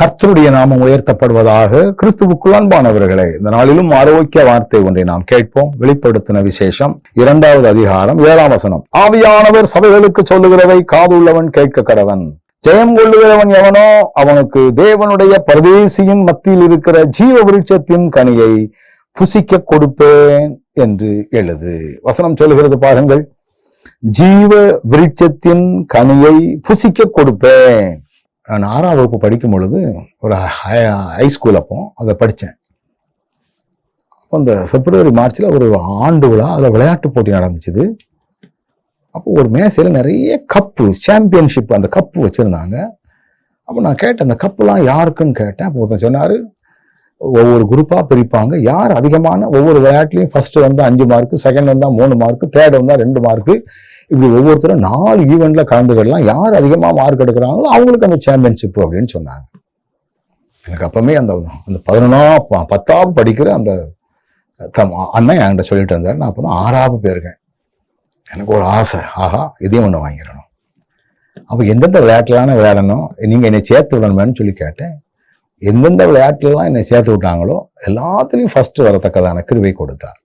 கர்த்தருடைய நாமம் உயர்த்தப்படுவதாக கிறிஸ்துவுக்குள் அன்பானவர்களே இந்த நாளிலும் ஆரோக்கிய வார்த்தை ஒன்றை நாம் கேட்போம். வெளிப்படுத்தின விசேஷம் இரண்டாவது அதிகாரம் ஏழாம் வசனம். ஆவியானவர் சபைகளுக்கு சொல்லுகிறவை காதுள்ளவன் கேட்க கடவன். ஜெயம் கொள்ளுகிறவன் எவனோ அவனுக்கு தேவனுடைய பரதேசியின் மத்தியில் இருக்கிற ஜீவ விருட்சத்தின் கனியை புசிக்க கொடுப்பேன் என்று எழுது. வசனம் சொல்லுகிறது பாருங்கள். ஜீவ விருட்சத்தின் கனியை புசிக்க கொடுப்பேன். நான் ஆறாம் வகுப்பு படிக்கும் பொழுது ஒரு ஹை ஸ்கூல் அப்போ அதை படித்தேன். அப்போ அந்த பிப்ரவரி மார்ச்சில் ஒரு ஆண்டு விழா அதில் விளையாட்டு போட்டி நடந்துச்சுது. அப்போ ஒரு மேசையில் நிறைய கப்பு சாம்பியன்ஷிப் அந்த கப்பு வச்சுருந்தாங்க. அப்போ நான் கேட்டேன் அந்த கப்புலாம் யாருக்குன்னு? கேட்டேன். அப்போ ஒருத்தன் சொன்னார் ஒவ்வொரு குரூப்பாக பிரிப்பாங்க. யார் அதிகமான ஒவ்வொரு விளையாட்டுலையும் ஃபஸ்ட்டு வந்தால் அஞ்சு மார்க்கு செகண்ட் வந்தால் மூணு மார்க்கு தேர்ட் வந்தால் ரெண்டு மார்க்கு இப்படி ஒவ்வொருத்தரும் நாலு ஈவெண்ட்ல கலந்துக்கிடலாம் யார் அதிகமாக மார்க் எடுக்கிறாங்களோ அவங்களுக்கு அந்த சாம்பியன்ஷிப் அப்படின்னு சொன்னாங்க. எனக்கு அப்பவுமே அந்த அந்த பதினொன்னா பத்தாவது படிக்கிற அந்த தம் அண்ணன் என்கிட்ட சொல்லிட்டு இருந்தார். நான் அப்போ தான் ஆறாவது போயிருக்கேன். எனக்கு ஒரு ஆசை. ஆஹா இதையும் ஒன்று வாங்கிடணும். அப்போ எந்தெந்த விளையாட்டுலான விளையாடணும்? நீங்கள் என்னை சேர்த்து விடணுமேன்னு சொல்லி கேட்டேன். எந்தெந்த விளையாட்டுலாம் என்னை சேர்த்து விட்டாங்களோ எல்லாத்துலேயும் ஃபஸ்ட்டு வரத்தக்கதான கிருவை கொடுத்தார்.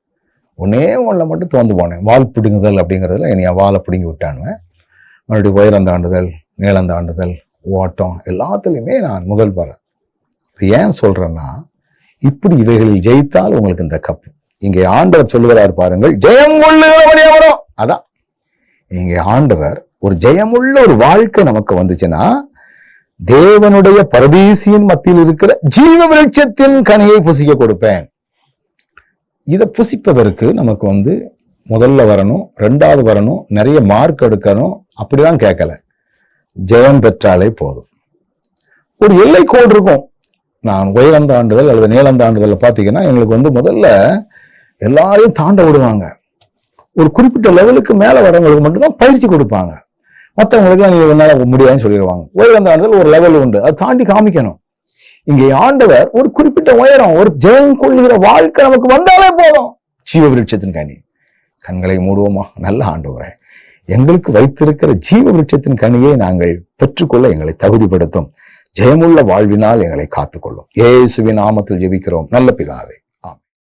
ஒன்றே ஒன்றில் மட்டும் தோந்து போனேன். வால் பிடுங்குதல் அப்படிங்கிறதுல என்னைய வாழை பிடுங்கி விட்டானுவேன் மறுபடியும் உயரம் தாண்டுதல் நீளம் தாண்டுதல் ஓட்டம் எல்லாத்துலேயுமே நான் முதல் வரேன் இது ஏன் சொல்கிறேன்னா இப்படி இவைகளில் ஜெயித்தால் உங்களுக்கு இந்த கப் இங்கே ஆண்டவர் சொல்லுகிறார் பாருங்கள் ஜெயம் கொள்ளுகிறவனே வரும். அதான். இங்கே ஆண்டவர் ஒரு ஜெயமுள்ள ஒரு வாழ்க்கை நமக்கு வந்துச்சுன்னா தேவனுடைய பரதேசியின் மத்தியில் இருக்கிற ஜீவ விருட்சத்தின் கனியை புசிக்க கொடுப்பேன். இதை புசிப்பதற்கு நமக்கு வந்து முதல்ல வரணும் ரெண்டாவது வரணும் நிறைய மார்க் எடுக்கணும். அப்படிதான் கேட்கல. ஜெயம் பெற்றாலே போதும். ஒரு எல்லை கோடு இருக்கும். நான் உயரம் தாண்டுதல் அல்லது நீளம் தாண்டுதல் பார்த்தீங்கன்னா எங்களுக்கு வந்து முதல்ல எல்லாரையும் தாண்ட விடுவாங்க. ஒரு குறிப்பிட்ட லெவலுக்கு மேலே வரவங்களுக்கு மட்டும்தான் பயிற்சி கொடுப்பாங்க. மற்றவங்களுக்கு நீங்கள் என்னால் முடியாதுன்னு சொல்லிடுவாங்க. உயரம் தாண்டுதல் ஒரு லெவல் உண்டு. அதை தாண்டி காமிக்கணும். இங்கே ஆண்டவர் ஒரு குறிப்பிட்ட உயரம் ஒரு ஜெயம் கொள்ளுகிற வாழ்க்கை நமக்கு வந்தாலே போதும். ஜீவ விருட்சத்தின் கனி. கண்களை மூடுவோமா? நல்ல ஆண்டவரே எங்களுக்கு வைத்திருக்கிற ஜீவ விருட்சத்தின் கனியை நாங்கள் பெற்றுக்கொள்ள எங்களை தகுதிப்படுத்தும். ஜெயமுள்ள வாழ்வினால் எங்களை காத்துக்கொள்ளும். ஏசுவின் நாமத்தில் ஜெபிக்கிறோம். நல்ல பிதாவே